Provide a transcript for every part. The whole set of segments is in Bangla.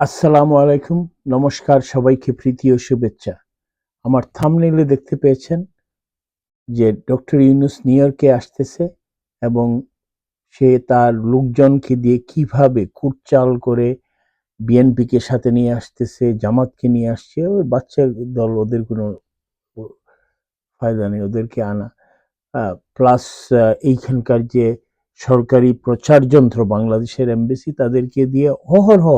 আসসালামু আলাইকুম, নমস্কার, সবাইকে প্রীতি ও শুভেচ্ছা। আমার থামনেলে দেখতে পেয়েছেন যে ডক্টর ইউনুস নিউ ইয়র্কে আসতেছে এবং সে তার লোকজনকে দিয়ে কীভাবে কুটচাল করে বিএনপিকে সাথে নিয়ে আসতেছে, জামাতকে নিয়ে আসছে ওই বাচ্চা দল, ওদের কোনো ফায়দা নেই, ওদেরকে আনা। প্লাস এইখানকার যে সরকারি প্রচার যন্ত্র, বাংলাদেশের এমবেসি, তাদেরকে দিয়ে অহরহ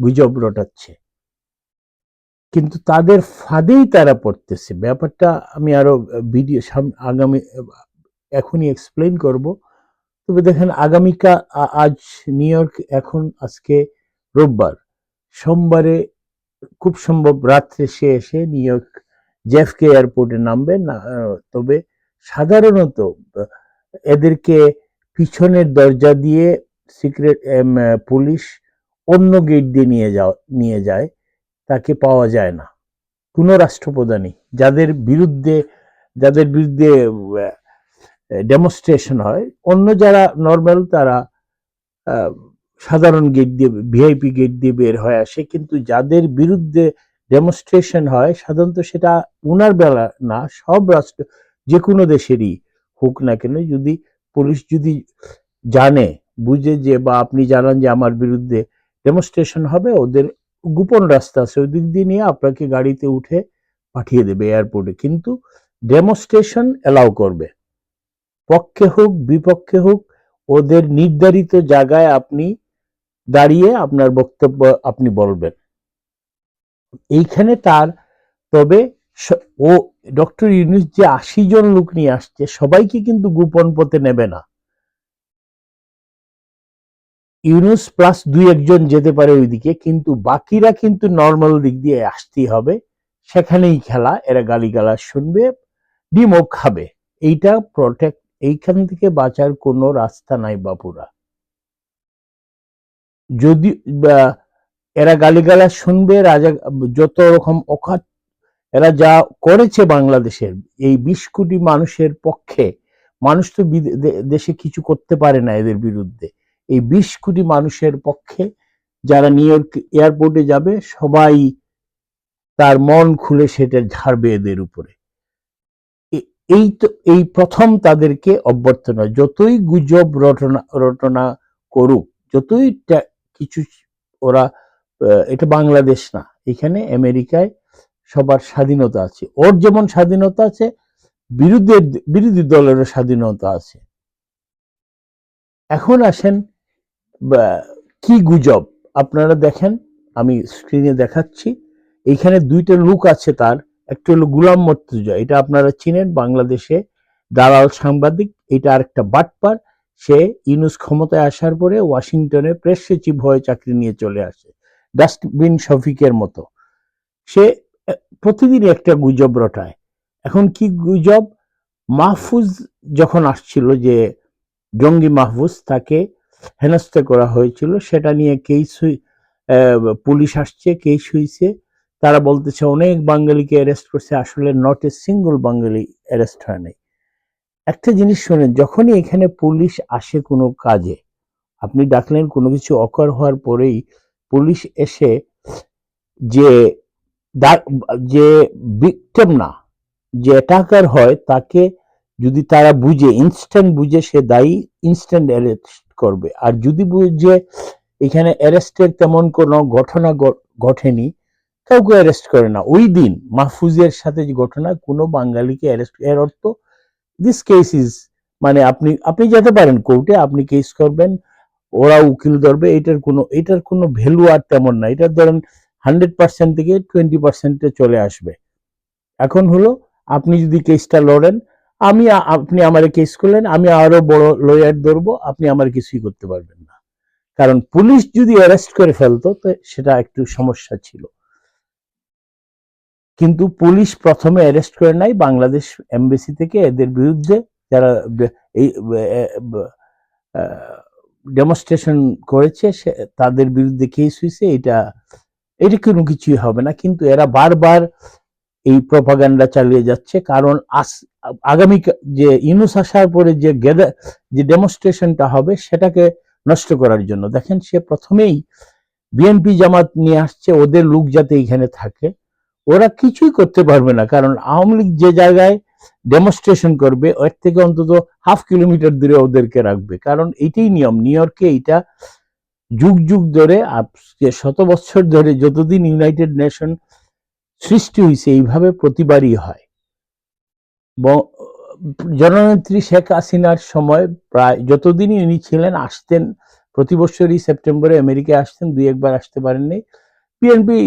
গুজব রটাচ্ছে। কিন্তু তাদের ফাঁদেই তারা পড়তেছে। ব্যাপারটা আমি আরও ভিডিও আগামী এখনই এক্সপ্লেন করব। তবে দেখেন, আগামীকা আজ নিউ ইয়র্ক এখন, আজকে রোববার। সোমবারে খুব সম্ভব রাত্রে সে এসে নিউ ইয়র্ক জেফকে এয়ারপোর্টে নামবে। না তবে সাধারণত এদেরকে পিছনের দরজা দিয়ে সিক্রেট পুলিশ অন্য গেট দিয়ে নিয়ে যাও, নিয়ে যায়, তাকে পাওয়া যায় না। কোনো রাষ্ট্রপ্রধানই যাদের বিরুদ্ধে যাদের বিরুদ্ধে ডেমনস্ট্রেশন হয়, অন্য যারা নর্মাল তারা সাধারণ গেট দিয়ে ভিআইপি গেট দিয়ে বের হয়ে আসে, কিন্তু যাদের বিরুদ্ধে ডেমনস্ট্রেশন হয়, সাধারণত সেটা উনার বেলা না, সব রাষ্ট্র, যে কোনো দেশেরই হোক না কেন, যদি পুলিশ যদি জানে, বুঝে যে বা আপনি জানান যে আমার বিরুদ্ধে ডেমনস্ট্রেশন হবে, ওদের গোপন রাস্তা আছে ওই দিক দিয়ে নিয়ে আপনাকে গাড়িতে উঠে পাঠিয়ে দেবে এয়ারপোর্টে কিন্তু ডেমনস্ট্রেশন এলাও করবে। পক্ষে হোক, বিপক্ষে হোক, ওদের নির্ধারিত জায়গায় আপনি দাঁড়িয়ে আপনার বক্তব্য আপনি বলবেন। এইখানে তার, তবে ও ডক্টর ইউনুস যে আশি জন লোক নিয়ে আসছে, সবাইকে কিন্তু গোপন পথে নেবে না। ইউনুস প্লাস দুই একজন যেতে পারে ওইদিকে, কিন্তু বাকিরা কিন্তু নর্মাল দিক দিয়ে আসতেই হবে। সেখানেই খেলা, এরা গালিগালা শুনবে ডিমও খাবে। এইটা প্রোটেক্ট এইখান থেকে বাঁচার কোনো রাস্তা নাই বাপুরা। যদি এরা গালিগালা শুনবে, রাজা, যত রকম অখাত এরা যা করেছে বাংলাদেশের, এই বিশ কোটি মানুষের পক্ষে, মানুষ তো দেশে কিছু করতে পারে না এদের বিরুদ্ধে। এই বিশ কোটি মানুষের পক্ষে যারা নিউ ইয়র্ক এয়ারপোর্টে যাবে, সবাই তার মন খুলে সেটা ঝাড়বে এদের উপরে। এই তো, এই প্রথম তাদেরকে অভ্যর্থনা যতই গুজব রটনা রটনা করুক, যতই কিছু ওরা এটা বাংলাদেশ না, এখানে আমেরিকায় সবার স্বাধীনতা আছে। ওর যেমন স্বাধীনতা আছে বিরুদ্ধে বিরোধী দলেরও স্বাধীনতা আছে। এখন আসেন কি গুজব? আপনারা দেখেন, আমি স্ক্রিনে দেখাচ্ছি। এইখানে দুইটা লুক আছে তার। একটা হলো গুলাম মর্তুজা, এটা আপনারা চিনেন, বাংলাদেশে দালাল সাংবাদিক। এটা আরেকটা বাটপার। সে ইউনুস ক্ষমতায় আসার পরে ওয়াশিংটনে প্রেস সচিব হয়ে চাকরি নিয়ে চলে আসে, ডাস্টবিন শফিকের মতো। সে প্রতিদিন একটা গুজব রটায়। এখন কি গুজব? মাহফুজ যখন আসছিল যে জঙ্গি মাহফুজ, তাকে হেনস্থা করা হয়েছিল, সেটা নিয়ে কেস পুলিশ আসছে কেস হয়েছে তারা বলতেছে অনেক বাঙালিকে অ্যারেস্ট করছে, আসলে not a single Bangali arrest হয় নাই। একটা জিনিস শোনেন, যখনই এখানে পুলিশ আসে কোনো কাজে, আপনি ডাকলেন কোনো কিছু অকার হওয়ার পরেই পুলিশ এসে যে যে বিক্টেম না, যে অ্যাটাকার হয়, তাকে যদি তারা বুঝে ইনস্ট্যান্ট বুঝে, সে দায়ী ইনস্ট্যান্ট অ্যারেস্ট করবে। আর যদি বুঝে এখানে অ্যারেস্টের তেমন কোনো ঘটনা ঘটেনি, কাউকে অ্যারেস্ট করে না। ওই দিন মাহফুজের সাথে যে ঘটনা, কোনো বাঙালিকে অ্যারেস্ট, এর অর্থ দিস কেস ইজ মানে আপনি আপনি যেতে পারেন কোর্টে, আপনি কেস করবেন, ওরা উকিল ধরবে, এটার কোনো এটার কোনো ভ্যালু আর তেমন না। এটার ধরেন হান্ড্রেড পার্সেন্ট থেকে টোয়েন্টি পার্সেন্টে চলে আসবে। এখন হলো, আপনি যদি কেসটা লড়েন আমি আপনি আমার কেস করলেন, আমি আরও বড় লয়ার ধরবো, আপনি আমার কিছুই করতে পারবেন না। কারণ পুলিশ যদি অ্যারেস্ট করে ফেলতো, তো সেটা একটু সমস্যা ছিল। কিন্তু পুলিশ প্রথমে অ্যারেস্ট করে নাই, বাংলাদেশ এমবেসি থেকে এদের বিরুদ্ধে যারা এই ডেমনস্ট্রেশন করেছে তাদের বিরুদ্ধে কেস হয়েছে এটা এটা কোনো কিছুই হবে না। কিন্তু এরা বারবার এই প্রপাগান্ডা চালিয়ে যাচ্ছে, কারণ আগামী যে ইউনুস আসার পরে যে গেদার যে ডেমনস্ট্রেশনটা হবে, সেটাকে নষ্ট করার জন্য। দেখেন, সে প্রথমেই বিএনপি জামাত নিয়ে আসছে, ওদের লোক যাতে এখানে থাকে। ওরা কিছুই করতে পারবে না, কারণ আওয়ামী লীগ যে জায়গায় ডেমনস্ট্রেশন করবে, ওর থেকে অন্তত হাফ কিলোমিটার দূরে ওদেরকে রাখবে। কারণ এটাই নিয়ম। নিউ ইয়র্কে এইটা যুগ যুগ ধরে শত বছর ধরে যতদিন ইউনাইটেড নেশন সৃষ্টি হয়েছে এইভাবে প্রতিবারই হয়। জননেত্রী শেখ হাসিনার সময় প্রায় যতদিনই উনি ছিলেন, আসতেন, প্রতি বছরই সেপ্টেম্বরে আমেরিকায় আসতেন, দুই একবার আসতে পারেননি। পিএনপি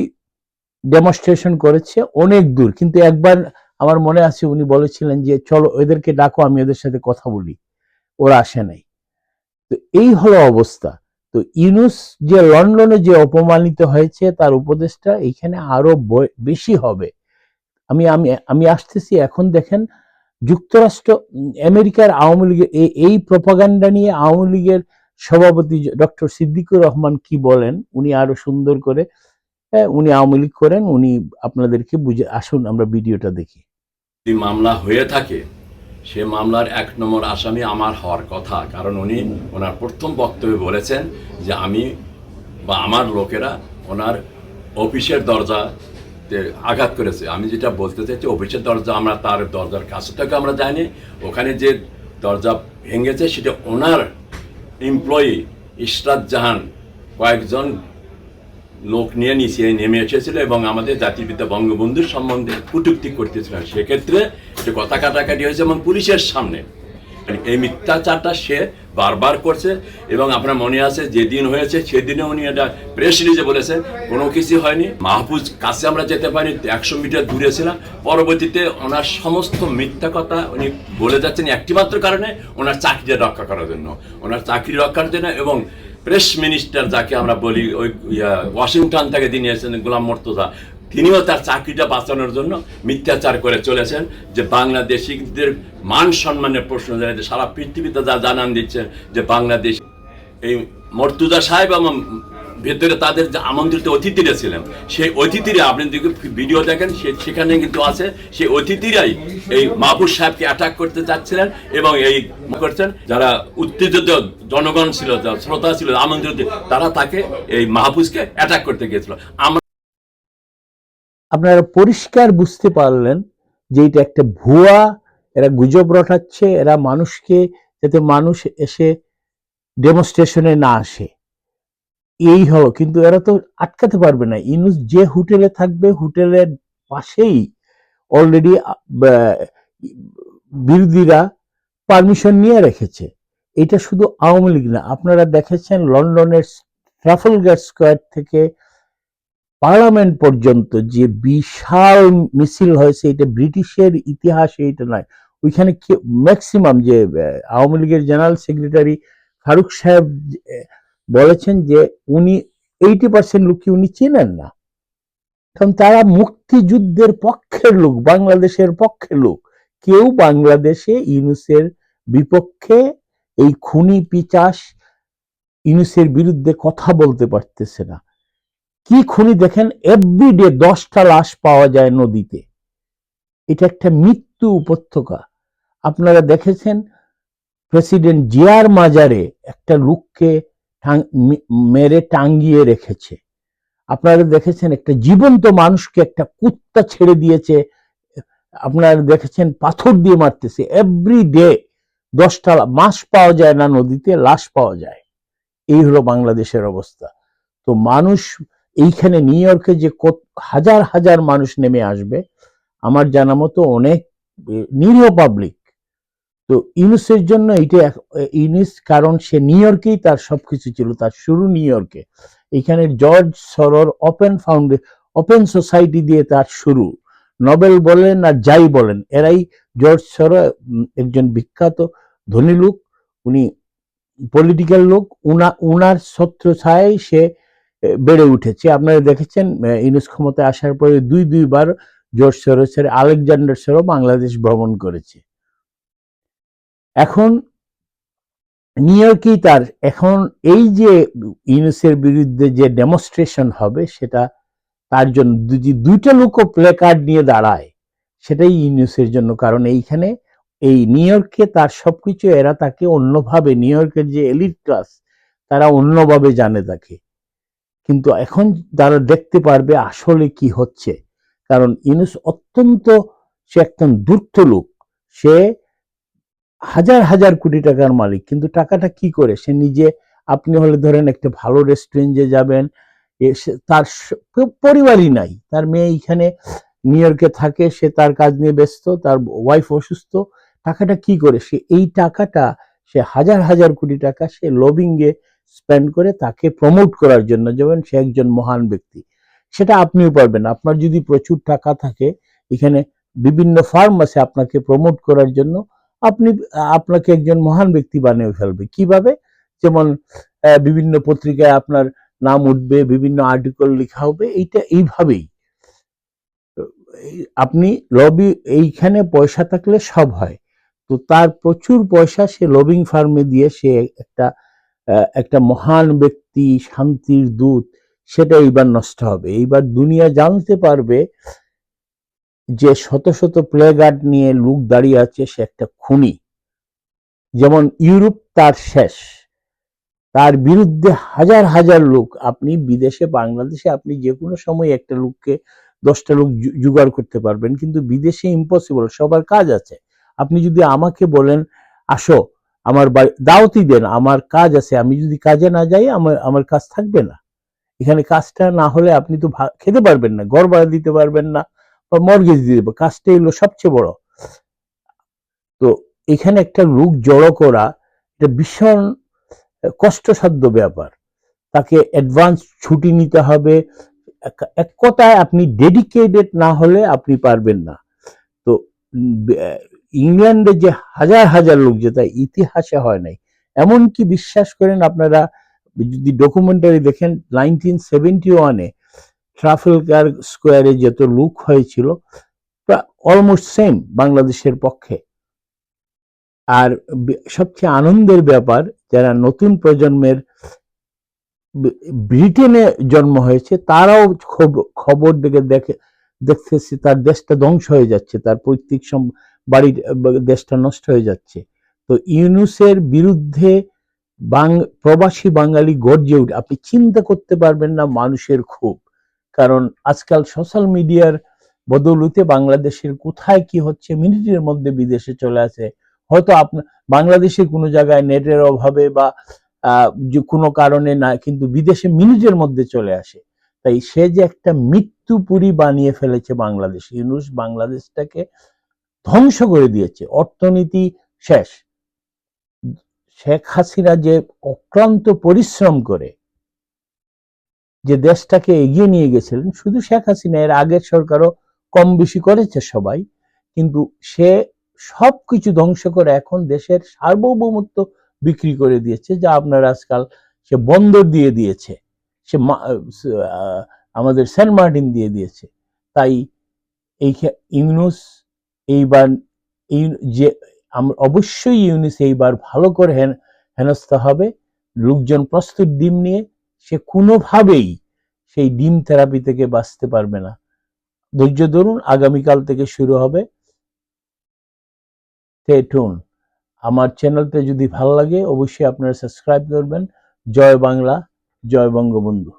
ডেমনস্ট্রেশন করেছে, অনেক দূর। কিন্তু একবার আমার মনে আছে উনি বলেছিলেন যে, চলো, এদেরকে ডাকো, আমি ওদের সাথে কথা বলি। ওরা আসে নাই। তো এই হলো অবস্থা। তো ইউনুস যে লন্ডনে যে অপমানিত হয়েছে, তার উপদেশটা এইখানে আরও বেশি হবে। আমি আমি আমি আসতেছি, এখন দেখেন যুক্তরাষ্ট্র, আমেরিকার আওয়ামী লীগের এই- প্রপাগান্ডা নিয়ে আওয়ামী লীগের সভাপতি ডক্টর সিদ্দিকুর রহমান কি বলেন? উনি আরও সুন্দর করে উনি আওয়ামী লীগ করেন, উনি আপনাদেরকে বুঝে, আসুন আমরা ভিডিওটা দেখি। মামলা হয়ে থাকে, সে মামলার এক নম্বর আসামি আমার হওয়ার কথা, কারণ উনি ওনার প্রথম বক্তব্যে বলেছেন যে আমি বা আমার লোকেরা ওনার অফিসের দরজাতে আঘাত করেছে। আমি যেটা বলতে চাইছি, অফিসের দরজা আমরা, তার দরজার কাছে থেকে আমরা জানি ওখানে যে দরজা ভেঙেছে, সেটা ওনার এমপ্লয়ি ইশরাত জাহান কয়েকজন লোক নিয়ে নিচে নেমে এসেছিল এবং আমাদের জাতিপিতা বঙ্গবন্ধুর সম্বন্ধে কটূক্তি করতেছিলেন সেক্ষেত্রে যে কথা কাটাকাটি হয়েছে এবং পুলিশের সামনে। এই মিথ্যাচারটা সে বারবার করছে এবং আপনার মনে আছে যেদিন হয়েছে সেদিনে উনি এটা প্রেস রিলিজে বলেছেন কোনো কিছু হয়নি। মাহফুজ কাছে আমরা যেতে পারি একশো মিটার দূরে ছিলাম। পরবর্তীতে ওনার সমস্ত মিথ্যা কথা উনি বলে যাচ্ছেন একটিমাত্র কারণে ওনার চাকরিটা রক্ষা করার জন্য। ওনার চাকরি রক্ষার জন্য এবং প্রেস মিনিস্টার যাকে আমরা বলি, ওই ওয়াশিংটন থেকে তিনি এসেছেন, গোলাম মর্তজা তিনিও তার চাকরিটা বাঁচানোর জন্য মিথ্যাচার করে চলেছেন যে বাংলাদেশিদের মান সম্মানের প্রশ্ন জানাতে সারা পৃথিবীতে যা জানান দিচ্ছেন যে বাংলাদেশ এই মর্তুজা সাহেব এবং ভেতরে তাদের যে আমন্ত্রিত অতিথিরা ছিলেন, সেই অতিথিরা, আপনি যদি ভিডিও দেখেন, সে সেখানে কিন্তু আছে, সেই অতিথিরাই এই মাহবুব সাহেবকে অ্যাটাক করতে চাচ্ছিলেন এবং এই করছেন। যারা উত্তেজিত জনগণ ছিল শ্রোতা ছিল, আমন্ত্রিত, তারা তাকে এই মাহফুজকে অ্যাটাক করতে গিয়েছিল। আমরা আপনারা পরিষ্কার বুঝতে পারলেন যে এটা একটা ভুয়া, এরা গুজব রটাচ্ছে, এরা মানুষকে যাতে মানুষ এসে ডেমনস্ট্রেশনে না আসে। এই হলো, কিন্তু এরা তো আটকাতে পারবে না। ইনুস যে হোটেলে থাকবে, হোটেলের পাশেই অলরেডি বিরোধীরা পারমিশন নিয়ে রেখেছে। এটা শুধু আওয়ামী লীগ না, আপনারা দেখেছেন লন্ডনের ট্রাফলগার স্কোয়ার থেকে পার্লামেন্ট পর্যন্ত যে বিশাল মিছিল হয়েছে এটা ব্রিটিশের ইতিহাসে এটা নয়। ওইখানে ম্যাক্সিমাম যে আওয়ামী লীগের জেনারেল সেক্রেটারি ফারুক সাহেব বলেছেন যে উনি এইটি পার্সেন্ট লোককে উনি চেনেন না। কারণ তারা মুক্তিযুদ্ধের পক্ষের লোক, বাংলাদেশের পক্ষের লোক। কেউ বাংলাদেশে ইউনুসের বিপক্ষে এই খুনি পিচাস ইউনুসের বিরুদ্ধে কথা বলতে পারতেছে না। কি খুনি দেখেন? এভরিডে দশটা লাশ পাওয়া যায় নদীতে। এটা একটা মৃত্যু উপত্যকা। আপনারা দেখেছেন প্রেসিডেন্ট জিয়ার মাজারে একটা লোককে মেরে টাঙ্গিয়ে রেখেছে। আপনারা দেখেছেন, একটা জীবন্ত মানুষকে একটা কুত্তা ছেড়ে দিয়েছে। আপনারা দেখেছেন, পাথর দিয়ে মারতেছে। এভরি ডে দশটা মাস পাওয়া যায় না নদীতে, লাশ পাওয়া যায়। এই হলো বাংলাদেশের অবস্থা। তো মানুষ এইখানে নিউ ইয়র্কে যে হাজার হাজার মানুষ নেমে আসবে, আমার জানা মতো অনেক নিরীহ পাবলিক তো ইউনুসের জন্য এইটা ইউনুস কারণ সে নিউ ইয়র্কেই তার সবকিছু ছিল, তার শুরু নিউ ইয়র্কে এখানে জর্জ সরর ওপেন ফাউন্ডে ওপেন সোসাইটি দিয়ে তার শুরু। নোবেল বলেন আর যাই বলেন, এরাই জর্জ সরর একজন বিখ্যাত ধনী লোক, উনি পলিটিক্যাল লোক, উনা, উনার ছত্র ছায় সে বেড়ে উঠেছে। আপনারা দেখেছেন ইউনুস ক্ষমতায় আসার পরে দুই দুইবার জর্জ সরোসের আলেকজান্ডার সরো বাংলাদেশ ভ্রমণ করেছে। এখন নিউ ইয়র্কেই তার, এখন এই যে ইউনুসের বিরুদ্ধে যে ডেমনস্ট্রেশন হবে, সেটা তার জন্য যদি দুইটা লোক প্লে কার্ড নিয়ে দাঁড়ায়, সেটাই ইউনুসের জন্য। কারণ এইখানে এই নিউ ইয়র্কে তার সবকিছু, এরা তাকে অন্যভাবে, নিউ ইয়র্কের যে এলিট ক্লাস তারা অন্যভাবে জানে তাকে। কিন্তু এখন তারা দেখতে পারবে আসলে কি হচ্ছে, কারণ ইউনুস অত্যন্ত, সে একজন দূর্ত লোক, সে হাজার হাজার কোটি টাকার মালিক, কিন্তু টাকাটা কি করে? সে নিজে, আপনি হলে ধরেন একটা ভালো রেস্টুরেন্টে যাবেন তার পরিবারই নাই, তার মেয়ে এখানে নিউ ইয়র্কে থাকে, সে তার কাজ নিয়ে ব্যস্ত, তার ওয়াইফ অসুস্থ, টাকাটা কি করে? সে এই টাকাটা, সে হাজার হাজার কোটি টাকা সে লবিংয়ে স্পেন্ড করে তাকে প্রমোট করার জন্য, যেমন সে একজন মহান ব্যক্তি, সেটা আপনিও পারবেন। আপনার যদি প্রচুর টাকা থাকে, এখানে বিভিন্ন ফার্ম আছে আপনাকে প্রমোট করার জন্য, আপনি, আপনাকে একজন মহান ব্যক্তি বানিয়ে ফেলবে। কীভাবে? যেমন বিভিন্ন পত্রিকায় আপনার নাম উঠবে, বিভিন্ন আর্টিকেল লেখা হবে, এইটা এইভাবেই। আপনি লবি এইখানে পয়সা থাকলে সব হয়। তো তার প্রচুর পয়সা সে লবিং ফার্মে দিয়ে সে একটা একটা মহান ব্যক্তি, শান্তির দূত, সেটা এইবার নষ্ট হবে। এইবার দুনিয়া জানতে পারবে যে শত শত প্লে গার্ড নিয়ে লোক দাঁড়িয়ে আছে, সে একটা খুনি। যেমন ইউরোপ তার শেষ। তার বিরুদ্ধে হাজার হাজার লোক। আপনি বিদেশে, বাংলাদেশে, আপনি যে কোনো সময় একটা লোককে, দশটা লোক জোগাড় করতে পারবেন। কিন্তু বিদেশে ইম্পসিবল সবার কাজ আছে। আপনি যদি আমাকে বলেন, আসো আমার বাড়ি দাওয়াতি দেন, আমার কাজ আছে, আমি যদি কাজে না যাই, আমার আমার কাজ থাকবে না। এখানে কাজটা না হলে আপনি তো খেতে পারবেন না, ঘর ভাড়া দিতে পারবেন না, বা মর্গেজ দিয়ে দেবো, কাজটা হলো সবচেয়ে বড়। তো এখানে একটা রোগ জড়ো করা, এটা ভীষণ কষ্টসাধ্য ব্যাপার। তাকে অ্যাডভান্স ছুটি নিতে হবে, এক- কথায় আপনি ডেডিকেটেড না হলে আপনি পারবেন না। তো ইংল্যান্ডে যে হাজার হাজার লোক যেটা ইতিহাসে হয় নাই, এমনকি বিশ্বাস করেন আপনারা যদি ডকুমেন্টারি দেখেন নাইনটিন সেভেন্টি ওয়ানে ট্রাফেলকার স্কোয়ারে যত লোক হয়েছিল অলমোস্ট সেম বাংলাদেশের পক্ষে। আর সবচেয়ে আনন্দের ব্যাপার, যারা নতুন প্রজন্মের ব্রিটেনে জন্ম হয়েছে, তারাও খব- খবর দেখে দেখে, দেখতেছে তার দেশটা ধ্বংস হয়ে যাচ্ছে, তার পৈতৃক বাড়ির দেশটা নষ্ট হয়ে যাচ্ছে। তো ইউনুসের বিরুদ্ধে বাং, প্রবাসী বাঙালি গর্জে উঠে, আপনি চিন্তা করতে পারবেন না মানুষের ক্ষোভ। কারণ আজকাল সোশ্যাল মিডিয়ার বদৌলতে বাংলাদেশের কোথায় কি হচ্ছে, মিনিটের মধ্যে বিদেশে চলে আসে। হয়তো আপনার বাংলাদেশের কোনো জায়গায় নেটের অভাবে বা কোনো কারণে না, কিন্তু বিদেশে মিনিটের মধ্যে চলে আসে। তাই সে যে একটা মৃত্যুপুরি বানিয়ে ফেলেছে বাংলাদেশ, ইউনুস বাংলাদেশটাকে ধ্বংস করে দিয়েছে। অর্থনীতি শেষ। শেখ হাসিনা যে অক্লান্ত পরিশ্রম করে যে দেশটাকে এগিয়ে নিয়ে গেছিলেন, শুধু শেখ হাসিনা, এর আগের সরকারও কম বেশি করেছে সবাই, কিন্তু সে সবকিছু ধ্বংস করে এখন দেশের সার্বভৌমত্ব বিক্রি করে দিয়েছে, যা আপনার আজকাল সে বন্দর দিয়ে দিয়েছে, সে আমাদের সেন্ট মার্টিন দিয়ে দিয়েছে। তাই এই ইউনুস এইবার এই যে, আম- অবশ্যই ইউনুস এইবার ভালো করে হেন- হেনস্থা হবে। লোকজন প্রস্তুত ডিম নিয়ে, সে কোনোভাবেই সেই ডিম থেরাপি থেকে বাঁচতে পারবে না। ধৈর্য ধরুন, আগামীকাল থেকে শুরু হবে। টেটুন আমার চ্যানেলটা যদি ভালো লাগে, অবশ্যই আপনারা সাবস্ক্রাইব করবেন। জয় বাংলা, জয় বঙ্গবন্ধু।